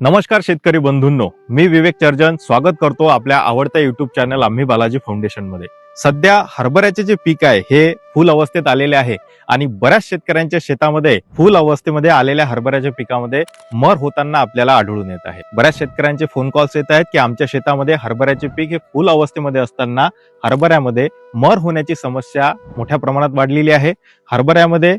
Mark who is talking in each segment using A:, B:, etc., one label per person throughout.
A: नमस्कार शेतकरी बंधूंनो मी विवेक चर्जन स्वागत करतो आपल्या आवडत्या युट्यूब चॅनल आम्ही बालाजी फाउंडेशनमध्ये. सध्या हरभऱ्याचे जे पीक आहे हे फुल अवस्थेत आलेले आहे आणि बऱ्याच शेतकऱ्यांच्या शेतामध्ये फुल अवस्थेमध्ये आलेल्या हरभऱ्याच्या पिकामध्ये मर होताना आपल्याला आढळून येत आहे. बऱ्याच शेतकऱ्यांचे फोन कॉल्स येत आहेत की आमच्या शेतामध्ये हरभऱ्याचे पीक हे फुल अवस्थेमध्ये असताना हरभऱ्यामध्ये मर होण्याची समस्या मोठ्या प्रमाणात वाढलेली आहे. हरभऱ्यामध्ये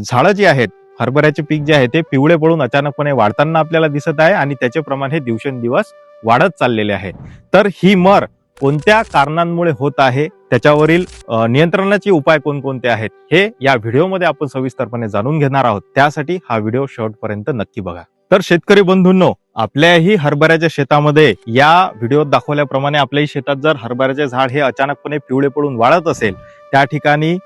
A: झाडं जी आहेत हरभऱ्याचे पीक जे आहे ते पिवळे पडून अचानकपणे वाढताना आपल्याला दिसत आहे आणि त्याचे प्रमाण हे दिवसेंदिवस वाढत चाललेले आहे. तर ही मर कोणत्या कारणांमुळे होत आहे? त्याच्यावरील नियंत्रणाचे उपाय कोणकोणते आहेत? हे या व्हिडिओमध्ये आपण सविस्तरपणे जाणून घेणार आहोत. त्यासाठी हा व्हिडिओ शेवटपर्यंत नक्की बघा. तर शेतकरी बंधूंनो आपल्याही हरभऱ्याच्या शेतामध्ये या व्हिडिओत दाखवल्याप्रमाणे आपल्याही शेतात जर हरभऱ्याचे झाड हे अचानकपणे पिवळे पडून वाढत असेल त्या ठिकाणी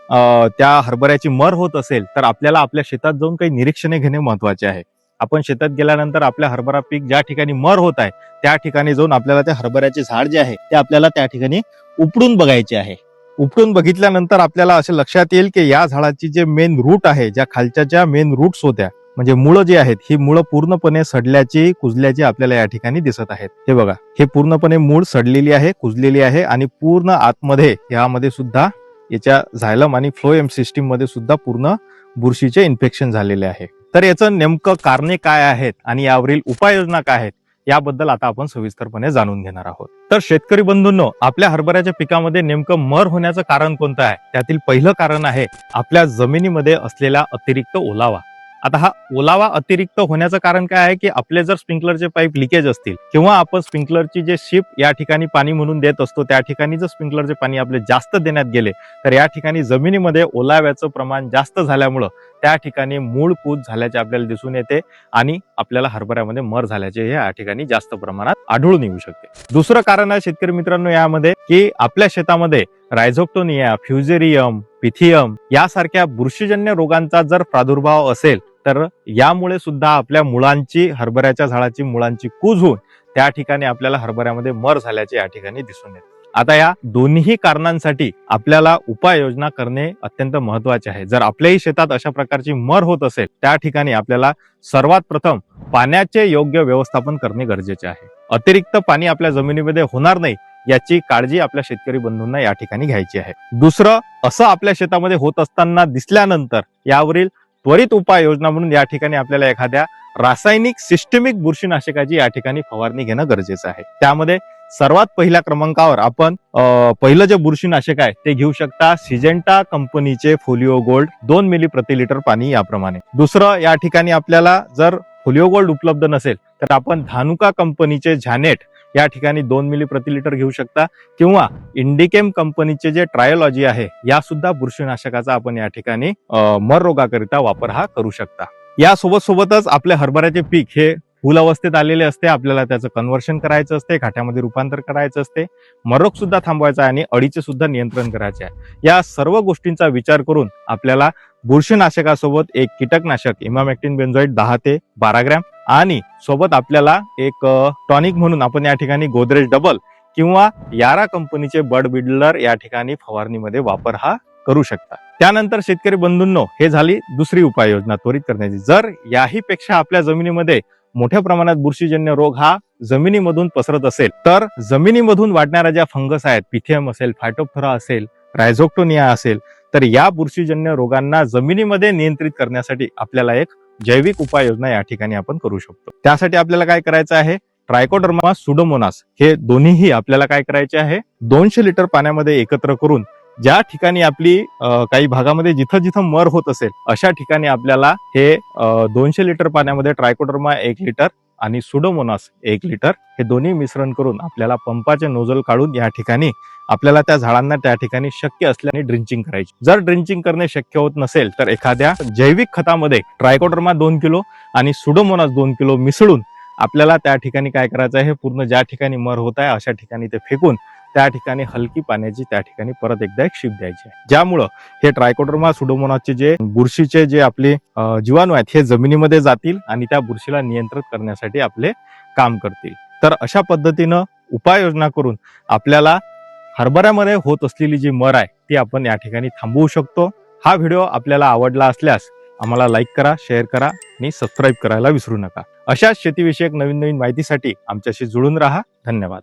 A: त्या हरभऱ्याची मर होत असेल तर आपल्याला आपल्या शेतात जाऊन काही निरीक्षणे घेणे महत्त्वाचे आहे. आपण शेतात गेल्यानंतर आपल्या हरभरा पीक ज्या ठिकाणी मर होत आहे त्या ठिकाणी जाऊन आपल्याला त्या हरभऱ्याचे झाड जे आहे ते आपल्याला त्या ठिकाणी उपडून बघायचे आहे. उपटून बघितल्यानंतर आपल्याला असे लक्षात येईल की या झाडाची जे मेन रूट आहे ज्या खालच्या ज्या मेन रूट्स होत्या म्हणजे मुळं जी आहेत ही मुळं पूर्णपणे सडल्याची कुजल्याची आपल्याला या ठिकाणी दिसत आहेत. हे बघा हे पूर्णपणे मूळ सडलेली आहे कुजलेली आहे आणि पूर्ण आतमध्ये यामध्ये सुद्धा याच्या झायलम आणि फ्लोएम सिस्टीममध्ये सुद्धा पूर्ण बुरशीचे इन्फेक्शन झालेले आहे. तर याचं नेमकं कारणे काय आहेत आणि यावरील उपाययोजना काय आहेत याबद्दल आता आपण सविस्तरपणे जाणून घेणार आहोत. तर शेतकरी बंधूंनो आपल्या हरभऱ्याच्या पिकामध्ये नेमकं मर होण्याचं कारण कोणतं आहे? त्यातील पहिलं कारण आहे आपल्या जमिनीमध्ये असलेला अतिरिक्त ओलावा. आता हा ओलावा अतिरिक्त होण्याचं कारण काय आहे की आपले जर स्प्रिंकलरचे पाईप लिकेज असतील किंवा आपण स्प्रिंकलरची जे शिप या ठिकाणी पाणी म्हणून देत असतो त्या ठिकाणी जर स्प्रिंकलरचे पाणी आपले जास्त देण्यात गेले तर या ठिकाणी जमिनीमध्ये ओलाव्याचं प्रमाण जास्त झाल्यामुळं त्या ठिकाणी मूळ कूच झाल्याचे आपल्याला दिसून येते आणि आपल्याला हरभऱ्यामध्ये मर झाल्याचे हे या ठिकाणी जास्त प्रमाणात आढळून येऊ शकते. दुसरं कारण आहे शेतकरी मित्रांनो यामध्ये की आपल्या शेतामध्ये रायझोक्टोनिया फ्युजेरियम पिथियम यासारख्या बुरशीजन्य रोगांचा जर प्रादुर्भाव असेल तर यामुळे सुद्धा आपल्या मुळांची हरभऱ्याच्या झाडाची मुळांची कूज होऊन त्या ठिकाणी आपल्याला हरभऱ्यामध्ये मर झाल्याचे या ठिकाणी दिसून येते. आता या दोन्ही कारणांसाठी आपल्याला उपाययोजना करणे अत्यंत महत्त्वाचे आहे. जर आपल्याही शेतात अशा प्रकारची मर होत असेल त्या ठिकाणी आपल्याला सर्वात प्रथम पाण्याचे योग्य व्यवस्थापन करणे गरजेचे आहे. अतिरिक्त पाणी आपल्या जमिनीमध्ये होणार नाही याची काळजी आपल्या शेतकरी बंधूंना या ठिकाणी घ्यायची आहे. दुसरं असं आपल्या शेतामध्ये होत असताना दिसल्यानंतर यावरील त्वरित उपाययोजना म्हणून या ठिकाणी आपल्याला एखाद्या रासायनिक सिस्टमिक बुरशीनाशकाची या ठिकाणी फवारणी घेणं गरजेचं आहे. त्यामध्ये सर्वात पहिल्या क्रमांकावर आपण पहिलं जे बुरशीनाशक आहे ते घेऊ शकता सिजेंटा कंपनीचे फोलिओ गोल्ड. दोन मिली प्रति लिटर पाणी याप्रमाणे. दुसरं या ठिकाणी आपल्याला जर फोलिओ गोल्ड उपलब्ध नसेल तर आपण धानुका कंपनीचे झॅनेट या ठिकाणी दोन मिली प्रति लिटर घेऊ शकता. किंवा इंडिकेम कंपनीचे जे ट्रायोलॉजी आहे या सुद्धा बुरशीनाशकाचा आपण या ठिकाणी मर रोगाकरिता वापर हा करू शकता. या सोबत सोबतच आपल्या हरभऱ्याचे पीक हे फुल अवस्थेत आलेले असते आपल्याला त्याचं कन्व्हर्शन करायचं असते घाट्यामध्ये रूपांतर करायचं असते मरोग सुद्धा थांबवायचा आहे आणि अडीचे सुद्धा नियंत्रण करायचे आहे. या सर्व गोष्टींचा विचार करून आपल्याला बुरशीनाशकासोबत एक कीटकनाशक इमामॅक्टिन बेन्झॉइड दहा ते बारा ग्रॅम आणि सोबत आपल्याला एक टॉनिक म्हणून आपण या ठिकाणी गोदरेज डबल किंवा यारा कंपनीचे बर्ड बिल्डर या ठिकाणी फवारणीमध्ये वापर हा करू शकता. त्यानंतर शेतकरी बंधूंनो हे झाली दुसरी उपाययोजना त्वरित करण्याची. जर याही पेक्षा आपल्या जमिनीमध्ये मोठ्या प्रमाणात बुरशीजन्य रोग हा जमिनीमधून पसरत असेल. तर जमिनीमधून वाढणाऱ्या ज्या फंगस आहेत पिथियम असेल फायटोप्थरा असेल रायझोक्टोनिया असेल तर या बुरशीजन्य रोगांना जमिनीमध्ये नियंत्रित करण्यासाठी आपल्याला एक जैविक उपाययोजना या ठिकाणी आपण करू शकतो. त्यासाठी आपल्याला काय करायचं आहे? ट्रायकोडर्मा सुडोमोनास हे दोन्हीही आपल्याला काय करायचे आहे? दोनशे लिटर पाण्यामध्ये एकत्र करून ज्या ठिकाणी आपली काही भागामध्ये जिथं जिथं मर होत असेल अशा ठिकाणी आपल्याला हे दोनशे लिटर पाण्यामध्ये ट्रायकोडर्मा एक लिटर आणि सुडोमोनास एक लिटर हे दोन्ही मिश्रण करून आपल्याला पंपाचे नोजल काढून या ठिकाणी आपल्याला त्या झाडांना त्या ठिकाणी शक्य असल्याने ड्रिंचिंग करायची. जर ड्रिंचिंग करणे शक्य होत नसेल तर एखाद्या जैविक खतामध्ये ट्रायकोडर्मा दोन किलो आणि सुडोमोनास दोन किलो मिसळून आपल्याला त्या ठिकाणी काय करायचं आहे? पूर्ण ज्या ठिकाणी मर होत आहे अशा ठिकाणी ते फेकून त्या ठिकाणी हलकी पाण्याची त्या ठिकाणी परत एकदा एक शिप द्यायची आहे. ज्यामुळं हे ट्रायकोडर्मा सुडोमोनासचे जे बुरशीचे जे आपले जीवाणू आहेत हे जमिनीमध्ये जातील आणि त्या बुरशीला नियंत्रित करण्यासाठी आपले काम करतील. तर अशा पद्धतीनं उपाययोजना करून आपल्याला हरभऱ्यामध्ये होत असलेली जी मर आहे ती आपण या ठिकाणी थांबवू शकतो. हा व्हिडिओ आपल्याला आवडला असल्यास आम्हाला लाईक करा शेअर करा आणि सबस्क्राईब करायला विसरू नका. अशाच शेतीविषयक नवीन नवीन माहितीसाठी आमच्याशी जुळून राहा. धन्यवाद.